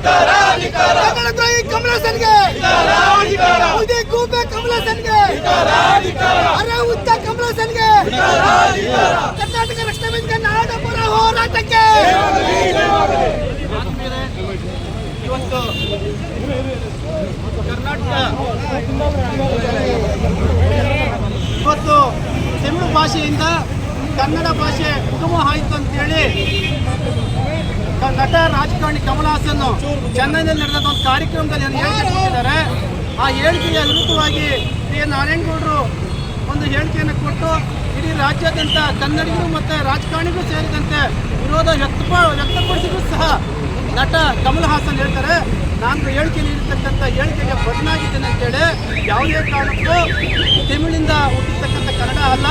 ಕನ್ನಡದ್ರೋಹಿ ಕಮಲಸನ್ಗೆ. ಉದಿ ಗೂಬೆ ಕಮಲಸನ್ಗೆ. ಅರೆ ಉದ್ದ ಕಮಲಸನ್ಗೆ. ಕರ್ನಾಟಕ ರಕ್ಷಣಾ ವೇದಿಕೆ ನಾಡಪುರ ಹೋರಾಟಕ್ಕೆ. ಇವತ್ತು ಕರ್ನಾಟಕ ಇವತ್ತು ತಮಿಳು ಭಾಷೆಯಿಂದ ಕನ್ನಡ ಭಾಷೆ ಉಗಮ ಆಯಿತು ಅಂತೇಳಿ ನಟ ನಟ ರಾಜಕಾರಣಿ ಕಮಲ್ ಹಾಸನ್ ಚೆನ್ನೈನಲ್ಲಿ ನಡೆದ ಒಂದು ಕಾರ್ಯಕ್ರಮದಲ್ಲಿ ನಾನು ಆ ಹೇಳಿಕೆಯ ವಿರುದ್ಧವಾಗಿ ಶ್ರೀ ನಾರಾಯಣಗೌಡರು ಒಂದು ಹೇಳಿಕೆಯನ್ನು ಕೊಟ್ಟು ಇಡೀ ರಾಜ್ಯಾದ್ಯಂತ ಕನ್ನಡಿಗರು ಮತ್ತು ರಾಜಕಾರಣಿಗಳು ಸೇರಿದಂತೆ ವಿರೋಧ ವ್ಯಕ್ತಪ ವ್ಯಕ್ತಪಡಿಸಿದ್ರು ಸಹ ನಟ ಕಮಲ್ ಹಾಸನ್ ಹೇಳ್ತಾರೆ. ನಾನು ಹೇಳಿಕೆ ನೀಡಿರ್ತಕ್ಕಂಥ ಹೇಳಿಕೆಗೆ ಬದಲಾಗಿದ್ದೇನೆ ಅಂತೇಳಿ ಯಾವುದೇ ಕಾರಣಕ್ಕೂ ತಮಿಳಿಂದ ಹುಟ್ಟಿರ್ತಕ್ಕಂಥ ಕನ್ನಡ ಅಲ್ಲ.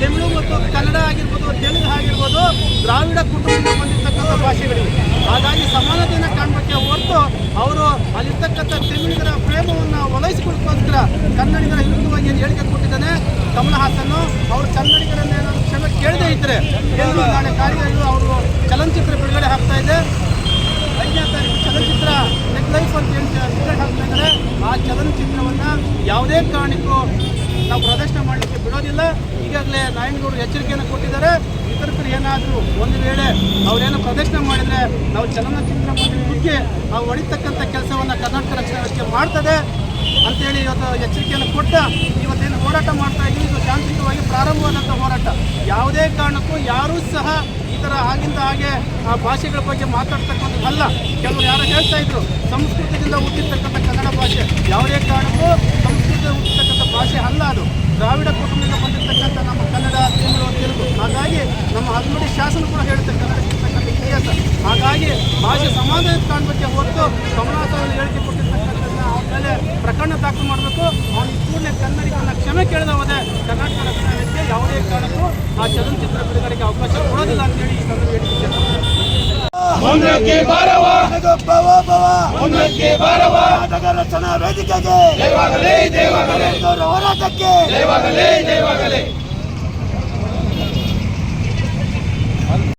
ತಮಿಳು ಮತ್ತು ಕನ್ನಡ ಆಗಿರ್ಬೋದು ತೆಲುಗು ಆಗಿರ್ಬೋದು ದ್ರಾವಿಡ ಕುಟುಂಬದಿಂದ ಬಂದಿರತಕ್ಕಂಥ ಭಾಷೆಗಳಿವೆ ಹಾಗಾಗಿ ಸಮಾನತೆಯನ್ನು ಕಾಣಬೇಕೆ ಹೊರತು ಅವರು ಅಲ್ಲಿರ್ತಕ್ಕಂಥ ತಮಿಳಿಗರ ಪ್ರೇಮವನ್ನು ಒಲೈಸಿಕೊಳ್ಳೋಕ್ಕೋಸ್ಕರ ಕನ್ನಡಿಗರ ವಿರುದ್ಧವಾಗಿ ಏನು ಹೇಳಿಕೆ ಕೊಟ್ಟಿದ್ದಾನೆ ಕಮಲ ಹಾಸನ್ ಅವರು ಕನ್ನಡಿಗರನ್ನ ಏನಾದರೂ ಕ್ಷಮೆ ಕೇಳದೇ ಇದ್ದರೆ ಏನು ನಾಳೆ ಕಾರ್ಯಗಳು ಅವರು ಚಲನಚಿತ್ರ ಬಿಡುಗಡೆ ಆಗ್ತಾ ಇದೆ. ಐದನೇ ತಾರೀಕು ಚಲನಚಿತ್ರ ಲೈಫ್ ಅಂತ ಹೇಳಿ ಬಿಡುಗಡೆ ಆಗ್ತಾ ಇದ್ದಾರೆ. ಆ ಚಲನಚಿತ್ರವನ್ನು ಯಾವುದೇ ಕಾರಣಕ್ಕೂ ನಾವು ಪ್ರದರ್ಶನ ಮಾಡಲಿಕ್ಕೆ ಬಿಡೋದಿಲ್ಲ. ಈಗಾಗಲೇ ನಾರಾಯಣಗೌಡರು ಎಚ್ಚರಿಕೆಯನ್ನು ಕೊಟ್ಟಿದ್ದಾರೆ. ವಿತರಕರು ಏನಾದರೂ ಒಂದು ವೇಳೆ ಅವರೇನು ಪ್ರದರ್ಶನ ಮಾಡಿದರೆ ನಾವು ಚಲನಚಿತ್ರ ಮಂದಿರ ಆ ನಾವು ಹೊಡಿತಕ್ಕಂಥ ಕೆಲಸವನ್ನು ಕರ್ನಾಟಕ ರಕ್ಷಣಾ ವ್ಯವಸ್ಥೆ ಮಾಡ್ತದೆ ಅಂತೇಳಿ ಇವತ್ತು ಎಚ್ಚರಿಕೆಯನ್ನು ಕೊಟ್ಟ ಇವತ್ತೇನು ಹೋರಾಟ ಮಾಡ್ತಾ ಇದ್ದೀವಿ ಇದು ಶಾಂತಿಯುತವಾಗಿ ಪ್ರಾರಂಭವಾದಂಥ ಹೋರಾಟ. ಯಾವುದೇ ಕಾರಣಕ್ಕೂ ಯಾರೂ ಸಹ ಈ ಥರ ಆಗಿಂದ ಹಾಗೆ ಆ ಭಾಷೆಗಳ ಬಗ್ಗೆ ಮಾತಾಡ್ತಕ್ಕಂಥದ್ದಲ್ಲ. ಕೆಲವರು ಯಾರು ಹೇಳ್ತಾ ಇದ್ರು, ಸಂಸ್ಕೃತದಿಂದ ಹುಟ್ಟಿರ್ತಕ್ಕಂಥ ಕನ್ನಡ ಭಾಷೆ. ಯಾವುದೇ ಕಾರಣಕ್ಕೂ ಸಂಸ್ಕೃತದಿಂದ ಹುಟ್ಟಿರ್ತಕ್ಕಂಥ ಭಾಷೆ ಅಲ್ಲ ಅದು. ದ್ರಾವಿಡ ಕುಟುಂಬದಿಂದ ಬಂದಿರತಕ್ಕಂಥ ನಮ್ಮ ಕನ್ನಡ ದಾಖಲು ಮಾಡಬೇಕು. ಅವನಿಗೆ ಕೂಡಲೇ ಕನ್ನಡಿಗರನ್ನ ಕ್ಷಮೆ ಕೇಳದೆ ಹೋದೆ ಕರ್ನಾಟಕ ರಕ್ಷಣೆ ಯಾವುದೇ ಕಾರಣಕ್ಕೂ ಆ ಚಲನಚಿತ್ರ ಬಿಡುಗಡೆಗೆ ಅವಕಾಶ ಕೊಡೋದಿಲ್ಲ ಅಂತೇಳಿ ಈ ಸಂದರ್ಭ ಹೋರಾಟಕ್ಕೆ